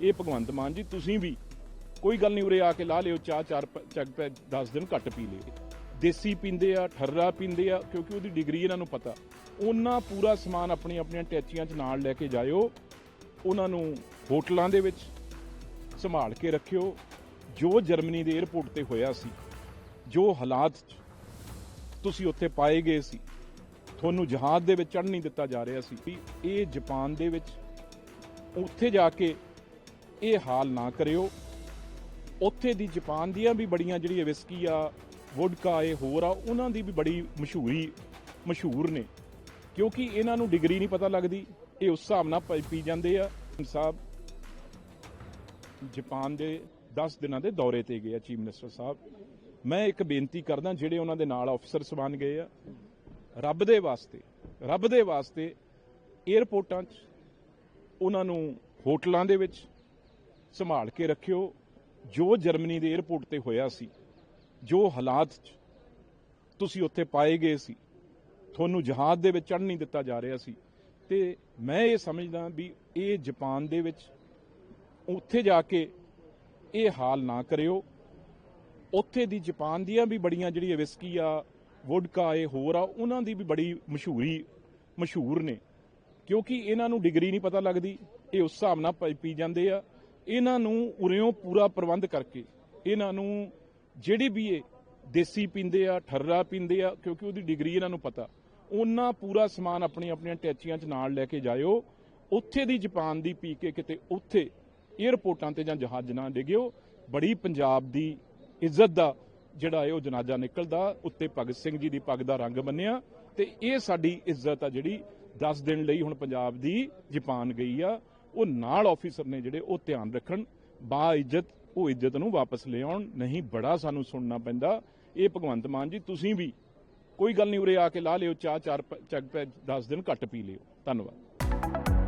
ਇਹ ਭਗਵੰਤ ਮਾਨ ਜੀ, ਤੁਸੀਂ ਵੀ ਕੋਈ ਗੱਲ ਨਹੀਂ ਉਰੇ ਆ ਕੇ ਲਾ ਲਿਓ, ਚਾਹ ਚਾਰ ਚੱਗ ਪੈ 10 ਦਿਨ ਘੱਟ ਪੀ ਲਿਓ। ਦੇਸੀ ਪੀਂਦੇ ਆ, ਠਰਰਾ ਪੀਂਦੇ ਆ, ਕਿਉਂਕਿ ਉਹਦੀ ਡਿਗਰੀ ਇਹਨਾਂ ਨੂੰ ਪਤਾ। ਉਹਨਾਂ ਪੂਰਾ ਸਮਾਨ ਆਪਣੀ ਆਪਣੀਆਂ ਟੈਚੀਆਂ 'ਚ ਨਾਲ ਲੈ ਕੇ ਜਾਇਓ, ਉਹਨਾਂ ਨੂੰ ਹੋਟਲਾਂ ਦੇ ਵਿੱਚ ਸੰਭਾਲ ਕੇ ਰੱਖਿਓ। ਜੋ ਜਰਮਨੀ ਦੇ 에ਅਰਪੋਰਟ ਤੇ ਹੋਇਆ ਸੀ, ਜੋ ਹਾਲਾਤ ਤੁਸੀਂ ਉੱਥੇ ਪਾਏ ਗਏ ਸੀ, ਤੁਹਾਨੂੰ ਜਹਾਜ਼ ਦੇ ਵਿੱਚ ਚੜ੍ਹ ਨਹੀਂ ਦਿੱਤਾ ਜਾ ਰਿਹਾ ਸੀ। ਵੀ ਇਹ ਜਾਪਾਨ ਦੇ ਵਿੱਚ ਉੱਥੇ ਜਾ ਕੇ ਇਹ ਹਾਲ ਨਾ ਕਰਿਓ। ਉੱਥੇ ਦੀ ਜਾਪਾਨ ਦੀਆਂ ਵੀ ਬੜੀਆਂ ਜਿਹੜੀਆਂ ਵਿਸਕੀ ਆ ਵੋਡਕਾ ਇਹ ਹੋਰ ਆ, ਉਹਨਾਂ ਦੀ ਵੀ ਬੜੀ ਮਸ਼ਹੂਰੀ, ਮਸ਼ਹੂਰ ਨੇ। ਕਿਉਂਕਿ ਇਹਨਾਂ ਨੂੰ ਡਿਗਰੀ ਨਹੀਂ ਪਤਾ ਲੱਗਦੀ, ਇਹ ਉਸ ਹਿਸਾਬ ਨਾਲ ਪੀ ਜਾਂਦੇ ਆ। ਸਾਹਿਬ, ਜਾਪਾਨ ਦੇ 10 ਦਿਨਾਂ ਦੇ ਦੌਰੇ ਤੇ ਗਏ ਆ ਚੀਫ ਮਿਨਿਸਟਰ ਸਾਹਿਬ। ਮੈਂ ਇੱਕ ਬੇਨਤੀ ਕਰਦਾ, ਜਿਹੜੇ ਉਹਨਾਂ ਦੇ ਨਾਲ ਅਫਸਰ ਸਬਨ ਗਏ ਆ, ਰੱਬ ਦੇ ਵਾਸਤੇ, ਰੱਬ ਦੇ ਵਾਸਤੇ 에ਅਰਪੋਰਟਾਂ 'ਚ, ਉਹਨਾਂ ਨੂੰ ਹੋਟਲਾਂ ਦੇ ਵਿੱਚ ਸੰਭਾਲ ਕੇ ਰੱਖਿਓ। ਜੋ ਜਰਮਨੀ ਦੇ 에ਅਰਪੋਰਟ ਤੇ ਹੋਇਆ ਸੀ, ਜੋ ਹਾਲਾਤ 'ਚ ਤੁਸੀਂ ਉੱਥੇ ਪਾਏ ਗਏ ਸੀ, ਤੁਹਾਨੂੰ ਜਹਾਜ਼ ਦੇ ਵਿੱਚ ਚੜ੍ਹ ਨਹੀਂ ਦਿੱਤਾ ਜਾ ਰਿਹਾ ਸੀ। ਤੇ ਮੈਂ ਇਹ ਸਮਝਦਾ ਵੀ ਇਹ ਜਾਪਾਨ ਦੇ ਵਿੱਚ ਉੱਥੇ ਜਾ ਕੇ ਇਹ ਹਾਲ ਨਾ ਕਰਿਓ। ਉੱਥੇ ਦੀ ਜਾਪਾਨ ਦੀਆਂ ਵੀ ਬੜੀਆਂ ਜਿਹੜੀਆਂ ਵਿਸਕੀ ਆ ਵੋਡਕਾ ਇਹ ਹੋਰ ਆ, ਉਹਨਾਂ ਦੀ ਵੀ ਬੜੀ ਮਸ਼ਹੂਰੀ, ਮਸ਼ਹੂਰ ਨੇ। ਕਿਉਂਕਿ ਇਹਨਾਂ ਨੂੰ ਡਿਗਰੀ ਨਹੀਂ ਪਤਾ ਲੱਗਦੀ, ਇਹ ਉਸ ਹਿਸਾਬ ਨਾਲ ਪੀ ਜਾਂਦੇ ਆ। ਇਹਨਾਂ ਨੂੰ ਉਰਿਓਂ ਪੂਰਾ ਪ੍ਰਬੰਧ ਕਰਕੇ, ਇਹਨਾਂ ਨੂੰ ਜਿਹੜੀ ਵੀ ਇਹ ਦੇਸੀ ਪੀਂਦੇ ਆ, ਠਰਰਾ ਪੀਂਦੇ ਆ, ਕਿਉਂਕਿ ਉਹਦੀ ਡਿਗਰੀ ਇਹਨਾਂ ਨੂੰ ਪਤਾ, ਉਹਨਾਂ ਪੂਰਾ ਸਮਾਨ ਆਪਣੀ ਆਪਣੀਆਂ ਟੈਚੀਆਂ 'ਚ ਨਾਲ ਲੈ ਕੇ ਜਾਇਓ। ਉੱਥੇ ਦੀ ਜਾਪਾਨ ਦੀ ਪੀ ਕੇ ਕਿਤੇ ਉੱਥੇ 에ਅਰਪੋਰਟਾਂ ਤੇ ਜਾਂ ਜਹਾਜ਼ ਨਾ ਡਿੱਗਿਓ। ਬੜੀ ਪੰਜਾਬ ਦੀ ਇੱਜ਼ਤ ਦਾ ਜਿਹੜਾ ਹੈ ਉਹ ਜਨਾਜ਼ਾ ਨਿਕਲਦਾ, ਉੱਤੇ ਭਗਤ ਸਿੰਘ ਜੀ ਦੀ ਪੱਗ ਦਾ ਰੰਗ ਬੰਨਿਆ ਤੇ ਇਹ ਸਾਡੀ ਇੱਜ਼ਤ ਆ ਜਿਹੜੀ 10 ਦਿਨ ਲਈ ਹੁਣ ਪੰਜਾਬ ਦੀ ਜਾਪਾਨ ਗਈ ਆ। ਉਹ ਨਾਲ ਆਫੀਸਰ ਨੇ ਜਿਹੜੇ ਉਹ ਧਿਆਨ ਰੱਖਣ ਬਾ ਇੱਜ਼ਤ ਉਹ ਇੱਜ਼ਤ ਨੂੰ ਵਾਪਸ ਲਿਆਉਣ, ਨਹੀਂ ਬੜਾ ਸਾਨੂੰ ਸੁਣਨਾ ਪੈਂਦਾ। ਇਹ ਭਗਵੰਤ ਮਾਨ ਜੀ, ਤੁਸੀਂ ਵੀ ਕੋਈ ਗੱਲ ਨਹੀਂ ਉਰੇ ਆ ਕੇ ਲਾ ਲਿਓ, ਚਾਹ, ਚਾਰ, ਪ- ਚੱਗ ਪੈ 10 ਦਿਨ ਘੱਟ ਪੀ ਲਿਓ। ਧੰਨਵਾਦ।